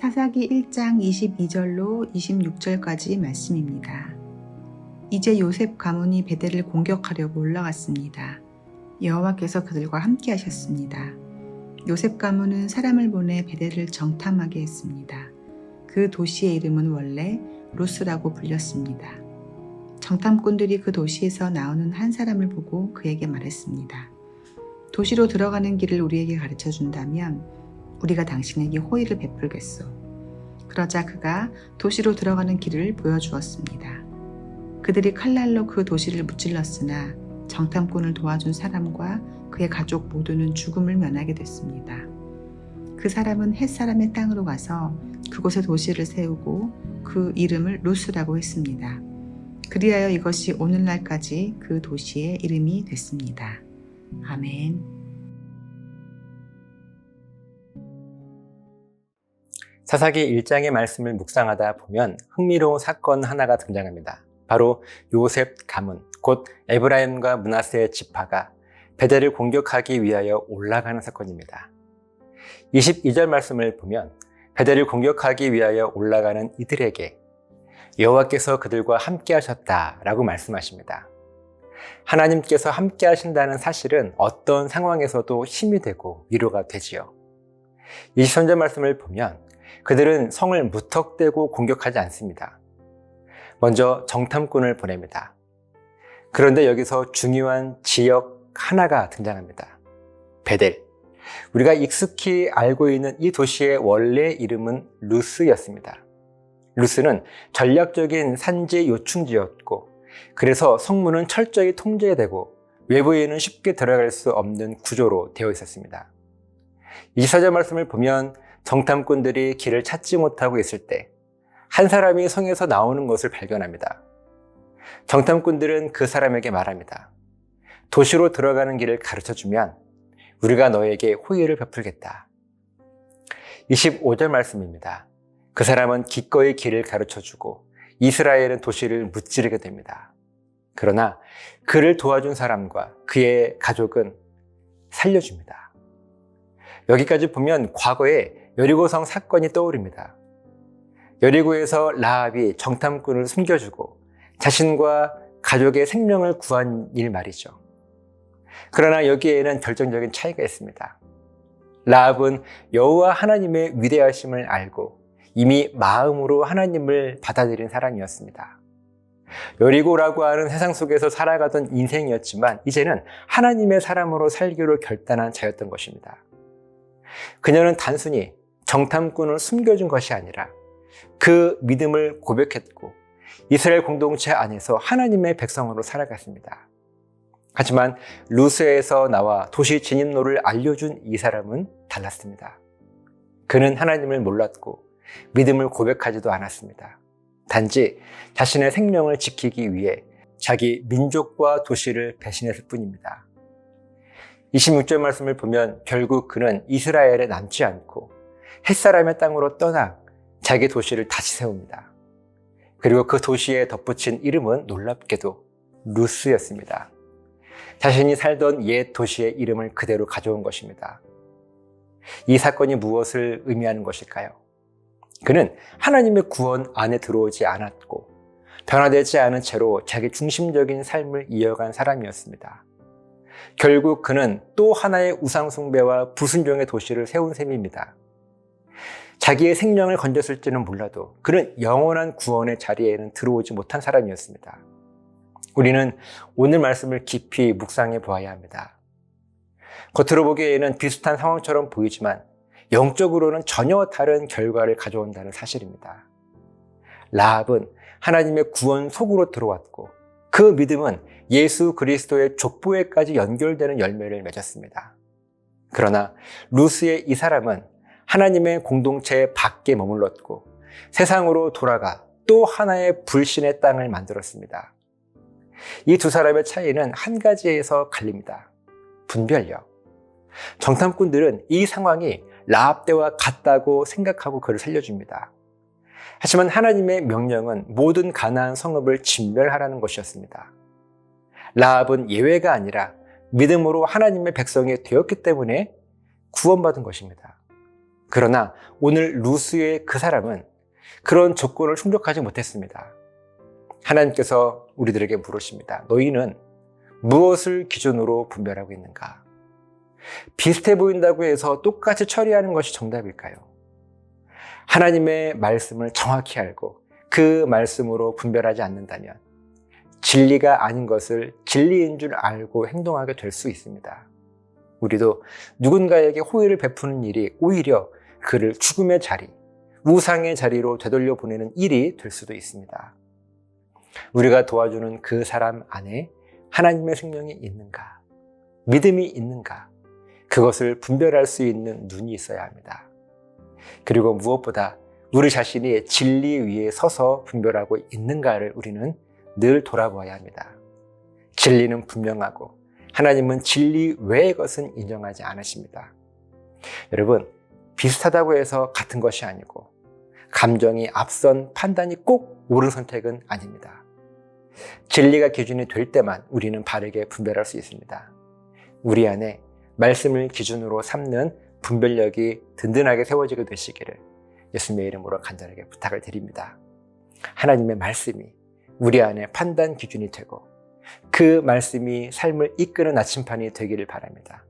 사사기 1장 22절로 26절까지 말씀입니다. 이제 요셉 가문이 베델을 공격하려고 올라갔습니다. 여호와께서 그들과 함께 하셨습니다. 요셉 가문은 사람을 보내 베델을 정탐하게 했습니다. 그 도시의 이름은 원래 루스라고 불렸습니다. 정탐꾼들이 그 도시에서 나오는 한 사람을 보고 그에게 말했습니다. 도시로 들어가는 길을 우리에게 가르쳐 준다면 우리가 당신에게 호의를 베풀겠소. 그러자 그가 도시로 들어가는 길을 보여주었습니다. 그들이 칼날로 그 도시를 무찔렀으나 정탐꾼을 도와준 사람과 그의 가족 모두는 죽음을 면하게 됐습니다. 그 사람은 햇사람의 땅으로 가서 그곳에 도시를 세우고 그 이름을 루스라고 했습니다. 그리하여 이것이 오늘날까지 그 도시의 이름이 됐습니다. 아멘. 사사기 1장의 말씀을 묵상하다 보면 흥미로운 사건 하나가 등장합니다. 바로 요셉 가문, 곧 에브라임과 문하세의 지파가 베델을 공격하기 위하여 올라가는 사건입니다. 22절 말씀을 보면 베델을 공격하기 위하여 올라가는 이들에게 여호와께서 그들과 함께 하셨다라고 말씀하십니다. 하나님께서 함께 하신다는 사실은 어떤 상황에서도 힘이 되고 위로가 되지요. 23절 말씀을 보면 그들은 성을 무턱대고 공격하지 않습니다. 먼저 정탐꾼을 보냅니다. 그런데 여기서 중요한 지역 하나가 등장합니다. 베델. 우리가 익숙히 알고 있는 이 도시의 원래 이름은 루스였습니다. 루스는 전략적인 산지 요충지였고, 그래서 성문은 철저히 통제되고 외부에는 쉽게 들어갈 수 없는 구조로 되어 있었습니다. 24절 말씀을 보면 정탐꾼들이 길을 찾지 못하고 있을 때 한 사람이 성에서 나오는 것을 발견합니다. 정탐꾼들은 그 사람에게 말합니다. 도시로 들어가는 길을 가르쳐 주면 우리가 너에게 호의를 베풀겠다. 25절 말씀입니다. 그 사람은 기꺼이 길을 가르쳐 주고 이스라엘은 도시를 무찌르게 됩니다. 그러나 그를 도와준 사람과 그의 가족은 살려줍니다. 여기까지 보면 과거에 여리고성 사건이 떠오릅니다. 여리고에서 라합이 정탐꾼을 숨겨주고 자신과 가족의 생명을 구한 일 말이죠. 그러나 여기에는 결정적인 차이가 있습니다. 라합은 여호와 하나님의 위대하심을 알고 이미 마음으로 하나님을 받아들인 사람이었습니다. 여리고라고 하는 세상 속에서 살아가던 인생이었지만 이제는 하나님의 사람으로 살기로 결단한 자였던 것입니다. 그녀는 단순히 정탐꾼을 숨겨준 것이 아니라 그 믿음을 고백했고 이스라엘 공동체 안에서 하나님의 백성으로 살아갔습니다. 하지만 루스에서 나와 도시 진입로를 알려준 이 사람은 달랐습니다. 그는 하나님을 몰랐고 믿음을 고백하지도 않았습니다. 단지 자신의 생명을 지키기 위해 자기 민족과 도시를 배신했을 뿐입니다. 26절 말씀을 보면 결국 그는 이스라엘에 남지 않고 햇사람의 땅으로 떠나 자기 도시를 다시 세웁니다. 그리고 그 도시에 덧붙인 이름은 놀랍게도 루스였습니다. 자신이 살던 옛 도시의 이름을 그대로 가져온 것입니다. 이 사건이 무엇을 의미하는 것일까요? 그는 하나님의 구원 안에 들어오지 않았고 변화되지 않은 채로 자기 중심적인 삶을 이어간 사람이었습니다. 결국 그는 또 하나의 우상숭배와 불순종의 도시를 세운 셈입니다. 자기의 생명을 건졌을지는 몰라도 그는 영원한 구원의 자리에는 들어오지 못한 사람이었습니다. 우리는 오늘 말씀을 깊이 묵상해 보아야 합니다. 겉으로 보기에는 비슷한 상황처럼 보이지만 영적으로는 전혀 다른 결과를 가져온다는 사실입니다. 라합은 하나님의 구원 속으로 들어왔고 그 믿음은 예수 그리스도의 족보에까지 연결되는 열매를 맺었습니다. 그러나 루스의 이 사람은 하나님의 공동체 밖에 머물렀고 세상으로 돌아가 또 하나의 불신의 땅을 만들었습니다. 이 두 사람의 차이는 한 가지에서 갈립니다. 분별력. 정탐꾼들은 이 상황이 라합 때와 같다고 생각하고 그를 살려줍니다. 하지만 하나님의 명령은 모든 가나안 성읍을 진멸하라는 것이었습니다. 라합은 예외가 아니라 믿음으로 하나님의 백성이 되었기 때문에 구원받은 것입니다. 그러나 오늘 루스의 그 사람은 그런 조건을 충족하지 못했습니다. 하나님께서 우리들에게 물으십니다. 너희는 무엇을 기준으로 분별하고 있는가? 비슷해 보인다고 해서 똑같이 처리하는 것이 정답일까요? 하나님의 말씀을 정확히 알고 그 말씀으로 분별하지 않는다면 진리가 아닌 것을 진리인 줄 알고 행동하게 될 수 있습니다. 우리도 누군가에게 호의를 베푸는 일이 오히려 그를 죽음의 자리, 우상의 자리로 되돌려 보내는 일이 될 수도 있습니다. 우리가 도와주는 그 사람 안에 하나님의 생명이 있는가, 믿음이 있는가, 그것을 분별할 수 있는 눈이 있어야 합니다. 그리고 무엇보다 우리 자신이 진리 위에 서서 분별하고 있는가를 우리는 늘 돌아보아야 합니다. 진리는 분명하고 하나님은 진리 외의 것은 인정하지 않으십니다. 여러분, 비슷하다고 해서 같은 것이 아니고 감정이 앞선 판단이 꼭 옳은 선택은 아닙니다. 진리가 기준이 될 때만 우리는 바르게 분별할 수 있습니다. 우리 안에 말씀을 기준으로 삼는 분별력이 든든하게 세워지게 되시기를 예수님의 이름으로 간절하게 부탁을 드립니다. 하나님의 말씀이 우리 안에 판단 기준이 되고 그 말씀이 삶을 이끄는 나침판이 되기를 바랍니다.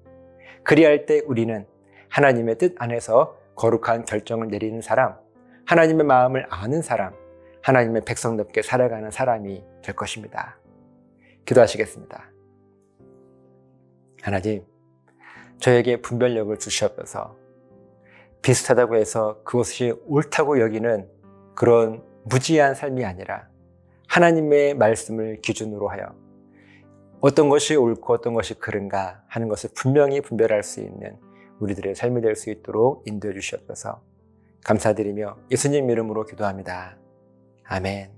그리할 때 우리는 하나님의 뜻 안에서 거룩한 결정을 내리는 사람, 하나님의 마음을 아는 사람, 하나님의 백성답게 살아가는 사람이 될 것입니다. 기도하시겠습니다. 하나님, 저에게 분별력을 주시옵소서 비슷하다고 해서 그것이 옳다고 여기는 그런 무지한 삶이 아니라 하나님의 말씀을 기준으로 하여 어떤 것이 옳고 어떤 것이 그른가 하는 것을 분명히 분별할 수 있는 우리들의 삶이 될 수 있도록 인도해 주시옵소서 감사드리며 예수님 이름으로 기도합니다. 아멘.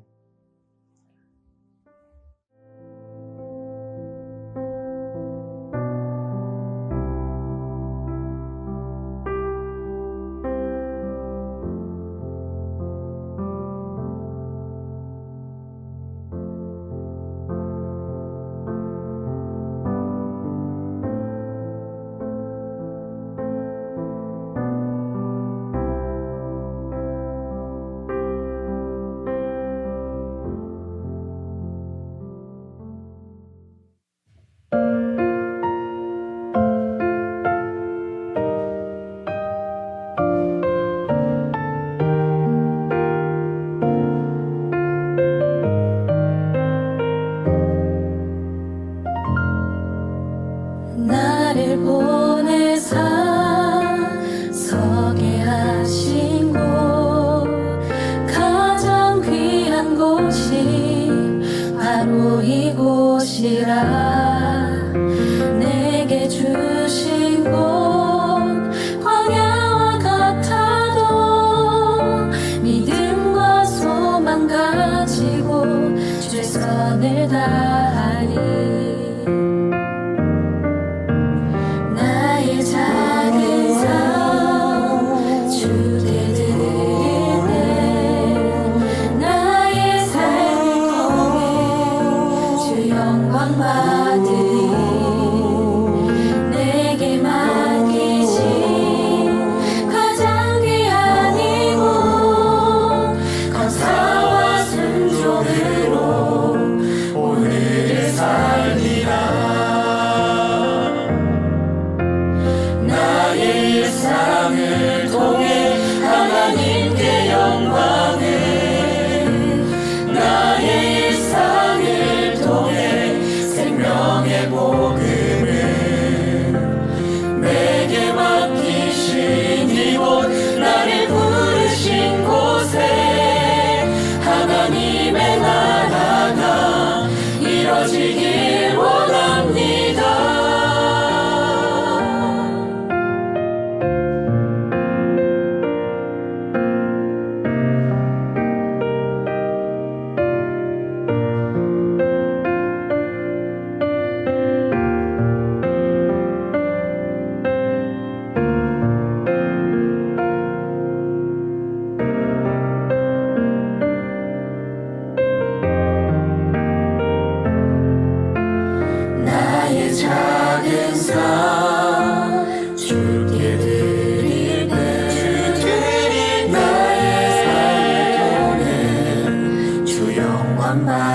주신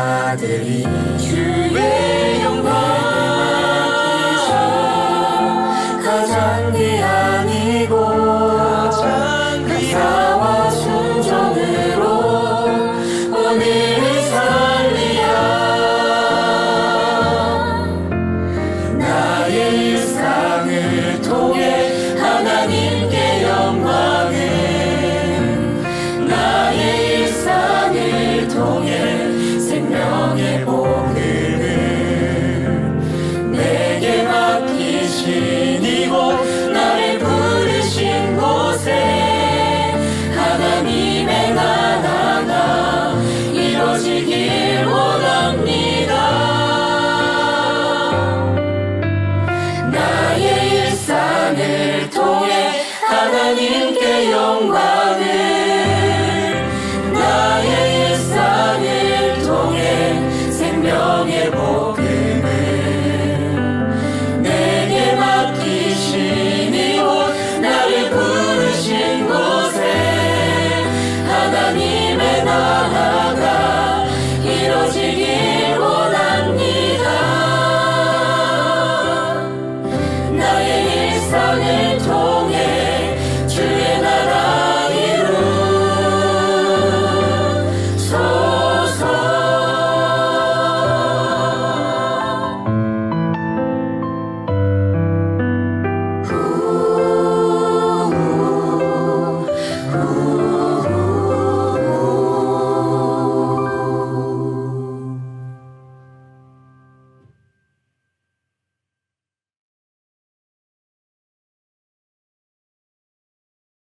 받으리 주의 영광이죠 가장 귀한 이곳 감사와 순종으로 오늘을 살리야 나의 일상을 통해 하나님께 영광을 나의 일상을 통해